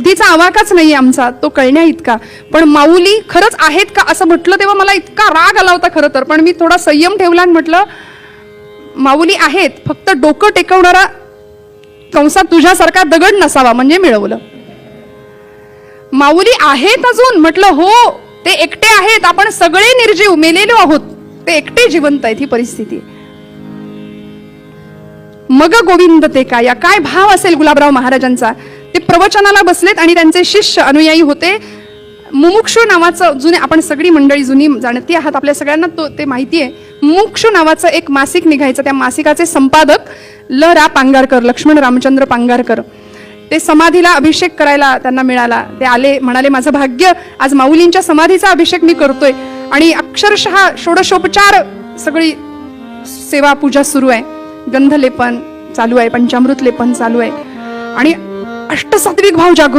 बुद्धीचा आवाकाच नाही आमचा तो कळण्या इतका. पण माऊली खरंच आहेत का? असं म्हटलं तेव्हा मला इतका राग आला होता खरं तर. पण मी थोडा संयम ठेवला आणि म्हटलं माऊली आहेत फक्त डोकं टेकवणारा कंसात तुझ्यासारखा दगड नसावा म्हणजे मिळवलं. माऊली आहेत अजून म्हटलं हो ते एकटे आहेत आपण सगळे निर्जीव मेलेलो आहोत. ते एकटे जिवंत आहेत ही परिस्थिती. मग गोविंद ते काय? या काय भाव असेल गुलाबराव महाराजांचा? ते प्रवचनाला बसलेत आणि त्यांचे शिष्य अनुयायी होते. मुमुक्षू नावाचं जुने आपण सगळी मंडळी जुनी जाणती आहात आपल्या सगळ्यांना तो ते माहिती आहे. मुमुक्षू नावाचं एक मासिक निघायचं त्या मासिकाचे संपादक ल. रा. पांगारकर लक्ष्मण रामचंद्र पांगारकर. ते समाधीला अभिषेक करायला त्यांना मिळाला. ते आले म्हणाले माझं भाग्य आज माऊलींच्या समाधीचा अभिषेक मी करतोय. आणि अक्षरशः षोडशोपचार सगळी सेवा पूजा सुरू आहे. गंधलेपन चालू आहे पंचामृत लेपन चालू आहे. आणि अष्टसात्विक भाव जागृत